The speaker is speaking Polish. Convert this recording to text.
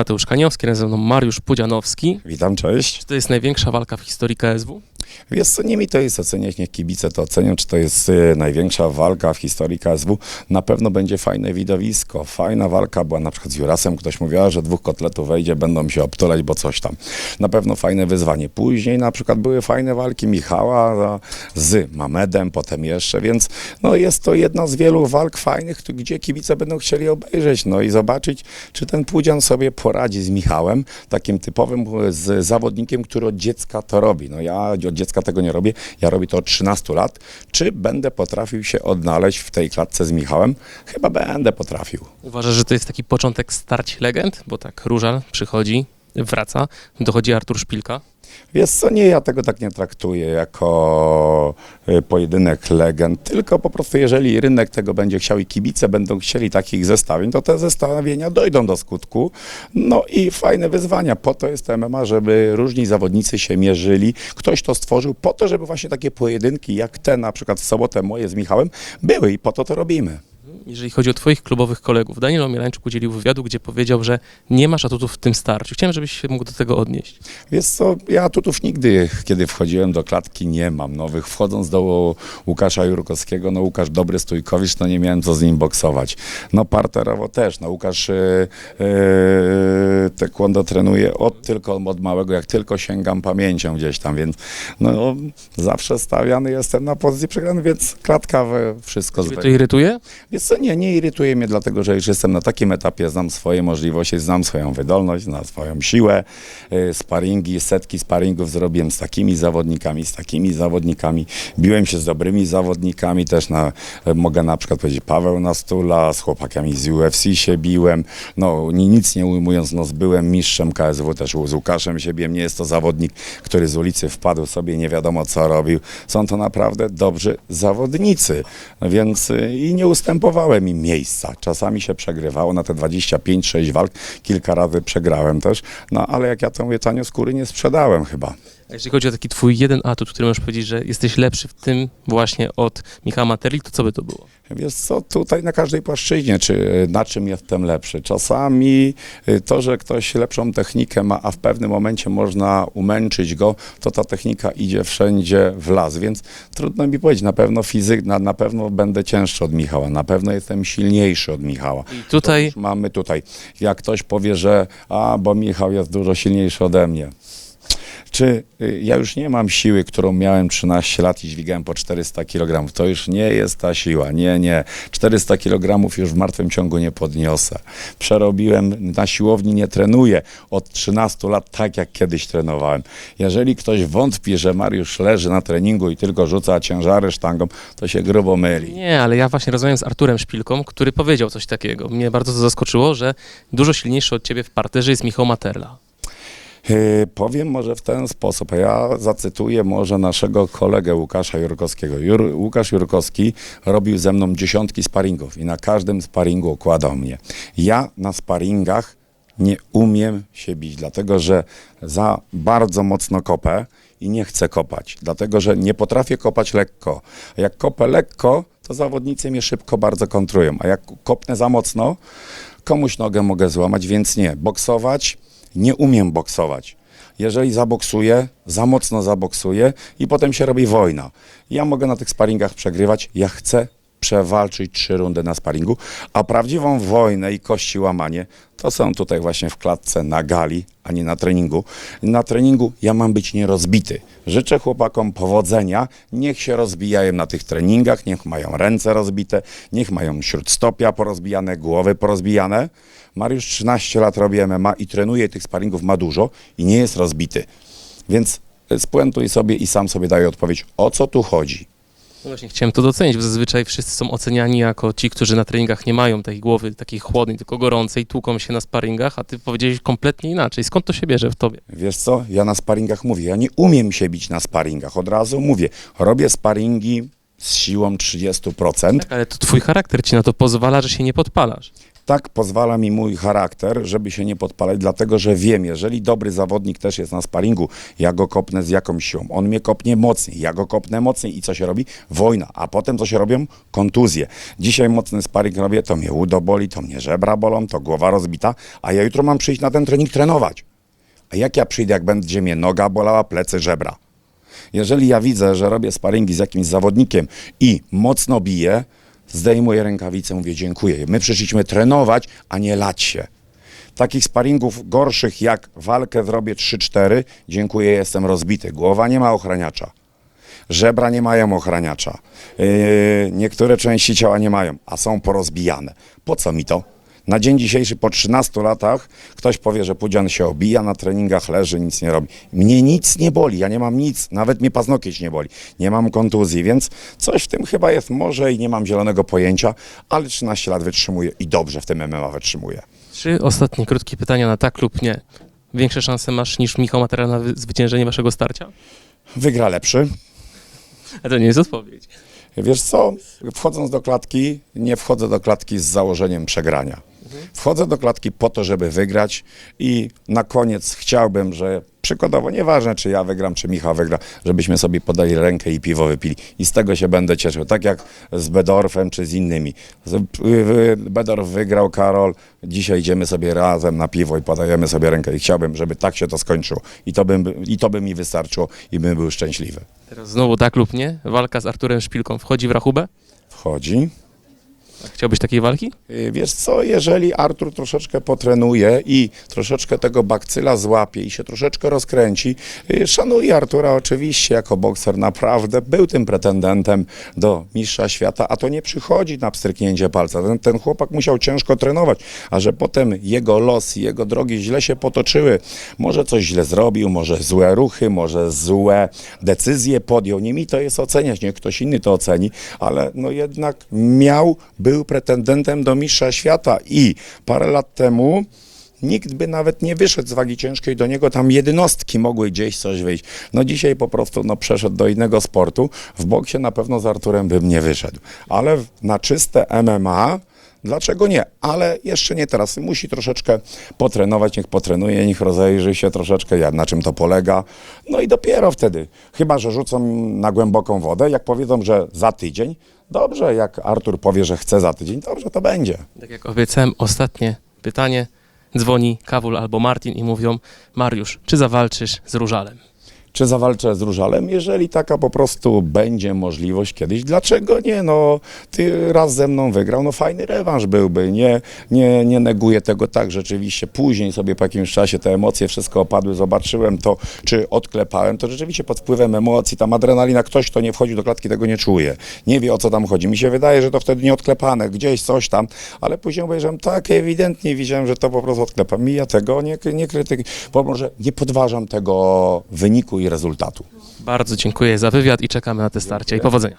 Mateusz Kaniowski, razem ze mną Mariusz Pudzianowski. Witam, cześć. Czy to jest największa walka w historii KSW? Wiesz co, nie mi to jest oceniać, niech kibice to ocenią, czy to jest y, największa walka w historii KSW. Na pewno będzie fajne widowisko. Fajna walka była na przykład z Jurasem, ktoś mówiła, że dwóch kotletów wejdzie, będą się obtulać, bo coś tam. Na pewno fajne wyzwanie. Później na przykład były fajne walki Michała z Mamedem, potem jeszcze, więc no jest to jedna z wielu walk fajnych, gdzie kibice będą chcieli obejrzeć, no i zobaczyć, czy ten Pudzian sobie poradzi z Michałem, takim typowym z zawodnikiem, który od dziecka to robi. No ja od dziecka tego nie robię, ja robię to od 13 lat. Czy będę potrafił się odnaleźć w tej klatce z Michałem? Chyba będę potrafił. Uważasz, że to jest taki początek starć legend? Bo tak, Różal przychodzi, wraca, dochodzi Artur Szpilka. Wiesz co, nie, ja tego tak nie traktuję jako y, pojedynek legend, tylko po prostu jeżeli rynek tego będzie chciał i kibice będą chcieli takich zestawień, to te zestawienia dojdą do skutku. No i fajne wyzwania. Po to jest MMA, żeby różni zawodnicy się mierzyli. Ktoś to stworzył po to, żeby właśnie takie pojedynki jak te na przykład w sobotę moje z Michałem były i po to to robimy. Jeżeli chodzi o twoich klubowych kolegów, Daniel Omielańczyk udzielił wywiadu, gdzie powiedział, że nie masz atutów w tym starciu. Chciałem, żebyś się mógł do tego odnieść. Wiesz co, ja tutów nigdy, kiedy wchodziłem do klatki, nie mam nowych. Wchodząc do Łukasza Jurkowskiego, no Łukasz dobry stójkowicz, no nie miałem co z nim boksować. No parterowo też, no Łukasz e, taekwondo trenuje od tylko od małego, jak tylko sięgam pamięcią gdzieś tam, więc no zawsze stawiany jestem na pozycji przegrany, więc klatka we wszystko Ciebie to irytuje? Wiesz co, nie, nie irytuje mnie, dlatego że już jestem na takim etapie, znam swoje możliwości, znam swoją wydolność, znam swoją siłę. Y, Sparingi, setki sparingów zrobiłem z takimi zawodnikami, z takimi zawodnikami. Biłem się z dobrymi zawodnikami, też na, y, mogę na przykład powiedzieć Paweł Nastula, z chłopakami z UFC się biłem. No ni- nic nie ujmując, no byłem mistrzem KSW, też z Łukaszem się biłem. Nie jest to zawodnik, który z ulicy wpadł sobie, nie wiadomo co robił. Są to naprawdę dobrzy zawodnicy, więc y, i nie ustępowałem im miejsca. Czasami się przegrywało na te 25-6 walk, kilka razy przegrałem też, no ale jak ja to mówię, tanio skóry nie sprzedałem chyba. A jeżeli chodzi o taki twój jeden atut, który możesz powiedzieć, że jesteś lepszy w tym właśnie od Michała Materli, to co by to było? Wiesz co, tutaj na każdej płaszczyźnie, czy na czym jestem lepszy. Czasami y, to, że ktoś lepszą technikę ma, a w pewnym momencie można umęczyć go, to ta technika idzie wszędzie w las, więc trudno mi powiedzieć, na pewno fizyk, na, na pewno będę cięższy od Michała, na pewno jestem silniejszy od Michała. I tutaj mamy tutaj, jak ktoś powie, że a, bo Michał jest dużo silniejszy ode mnie. Czy y, ja już nie mam siły, którą miałem 13 lat i dźwigałem po 400 kg? To już nie jest ta siła. Nie, nie. 400 kg już w martwym ciągu nie podniosę. Przerobiłem, na siłowni nie trenuję od 13 lat tak, jak kiedyś trenowałem. Jeżeli ktoś wątpi, że Mariusz leży na treningu i tylko rzuca ciężary sztangą, to się grubo myli. Nie, ale ja właśnie rozmawiam z Arturem Szpilką, który powiedział coś takiego. Mnie bardzo to zaskoczyło, że dużo silniejszy od ciebie w parterze jest Michał Materla. Yy, powiem może w ten sposób, a ja zacytuję może naszego kolegę Łukasza Jurkowskiego. Jur, Łukasz Jurkowski robił ze mną dziesiątki sparingów i na każdym sparingu okładał mnie. Ja na sparingach nie umiem się bić, dlatego że za bardzo mocno kopę i nie chcę kopać, dlatego że nie potrafię kopać lekko. Jak kopę lekko, to zawodnicy mnie szybko bardzo kontrują, a jak kopnę za mocno, komuś nogę mogę złamać, więc nie. Boksować nie umiem boksować. Jeżeli zaboksuję, za mocno zaboksuję i potem się robi wojna. Ja mogę na tych sparingach przegrywać, ja chcę przewalczyć trzy rundy na sparingu, a prawdziwą wojnę i kości łamanie to są tutaj właśnie w klatce na gali, a nie na treningu. Na treningu ja mam być nierozbity. Życzę chłopakom powodzenia, niech się rozbijają na tych treningach, niech mają ręce rozbite, niech mają śródstopia porozbijane, głowy porozbijane. Mariusz 13 lat robi MMA i trenuje tych sparingów, ma dużo i nie jest rozbity. Więc spuentuj sobie i sam sobie daj odpowiedź, o co tu chodzi. No właśnie, chciałem to docenić, bo zazwyczaj wszyscy są oceniani jako ci, którzy na treningach nie mają tej głowy takiej chłodnej, tylko gorącej, tłuką się na sparingach, a ty powiedziałeś kompletnie inaczej. Skąd to się bierze w tobie? Wiesz co, ja na sparingach mówię, ja nie umiem się bić na sparingach, od razu mówię, robię sparingi z siłą 30%. Tak, ale to twój charakter ci na to pozwala, że się nie podpalasz. Tak pozwala mi mój charakter, żeby się nie podpalać, dlatego że wiem, jeżeli dobry zawodnik też jest na sparingu, ja go kopnę z jakąś siłą, on mnie kopnie mocniej, ja go kopnę mocniej i co się robi? Wojna, a potem co się robią? Kontuzje. Dzisiaj mocny sparing robię, to mnie udo boli, to mnie żebra bolą, to głowa rozbita, a ja jutro mam przyjść na ten trening trenować. A jak ja przyjdę, jak będzie mnie noga bolała, plecy, żebra? Jeżeli ja widzę, że robię sparingi z jakimś zawodnikiem i mocno biję, zdejmuję rękawicę, mówię dziękuję. My przyszliśmy trenować, a nie lać się. Takich sparingów gorszych jak walkę zrobię 3-4, dziękuję, jestem rozbity. Głowa nie ma ochraniacza. Żebra nie mają ochraniacza. Yy, niektóre części ciała nie mają, a są porozbijane. Po co mi to? Na dzień dzisiejszy, po 13 latach, ktoś powie, że Pudzian się obija na treningach, leży, nic nie robi. Mnie nic nie boli, ja nie mam nic, nawet mnie paznokieć nie boli. Nie mam kontuzji, więc coś w tym chyba jest może i nie mam zielonego pojęcia, ale 13 lat wytrzymuję i dobrze w tym MMA wytrzymuję. Trzy ostatnie krótkie pytania na tak lub nie. Większe szanse masz niż Michał Matera na wy- zwyciężenie waszego starcia? Wygra lepszy. A to nie jest odpowiedź. Wiesz co, wchodząc do klatki, nie wchodzę do klatki z założeniem przegrania. Wchodzę do klatki po to, żeby wygrać i na koniec chciałbym, że przykładowo, nieważne czy ja wygram, czy Michał wygra, żebyśmy sobie podali rękę i piwo wypili. I z tego się będę cieszył, tak jak z Bedorfem czy z innymi. Y- y- Bedorf wygrał, Karol, dzisiaj idziemy sobie razem na piwo i podajemy sobie rękę i chciałbym, żeby tak się to skończyło. I to, bym, i to by mi wystarczyło i bym był szczęśliwy. Teraz znowu tak lub nie. Walka z Arturem Szpilką wchodzi w rachubę? Wchodzi. Chciałbyś takiej walki? Y, Wiesz co, jeżeli Artur troszeczkę potrenuje i troszeczkę tego bakcyla złapie i się troszeczkę rozkręci, y, szanuję Artura oczywiście jako bokser, naprawdę był tym pretendentem do mistrza świata, a to nie przychodzi na pstryknięcie palca. Ten, ten chłopak musiał ciężko trenować, a że potem jego los i jego drogi źle się potoczyły, może coś źle zrobił, może złe ruchy, może złe decyzje podjął. Nie mi to jest oceniać, niech ktoś inny to oceni, ale no jednak miał, był pretendentem do mistrza świata i parę lat temu nikt by nawet nie wyszedł z wagi ciężkiej do niego, tam jednostki mogły gdzieś coś wyjść. No dzisiaj po prostu no, przeszedł do innego sportu. W boksie na pewno z Arturem bym nie wyszedł, ale na czyste MMA Dlaczego nie? Ale jeszcze nie teraz. Musi troszeczkę potrenować, niech potrenuje, niech rozejrzy się troszeczkę, na czym to polega. No i dopiero wtedy, chyba że rzucą na głęboką wodę, jak powiedzą, że za tydzień, dobrze, jak Artur powie, że chce za tydzień, dobrze, to będzie. Tak jak obiecałem, ostatnie pytanie. Dzwoni Kawul albo Martin i mówią Mariusz, czy zawalczysz z Różalem? Czy zawalczę z Różalem? Jeżeli taka po prostu będzie możliwość kiedyś, dlaczego nie? No, ty raz ze mną wygrał, no fajny rewanż byłby, nie, nie, nie neguję tego tak, rzeczywiście później sobie po jakimś czasie te emocje wszystko opadły, zobaczyłem to, czy odklepałem, to rzeczywiście pod wpływem emocji, tam adrenalina, ktoś, kto nie wchodzi do klatki, tego nie czuje, nie wie o co tam chodzi. Mi się wydaje, że to wtedy nie odklepane, gdzieś coś tam, ale później obejrzałem tak ewidentnie, widziałem, że to po prostu odklepam i ja tego nie, nie krytykuję, bo może nie podważam tego wyniku i rezultatu. Bardzo dziękuję za wywiad i czekamy na te starcia i powodzenia.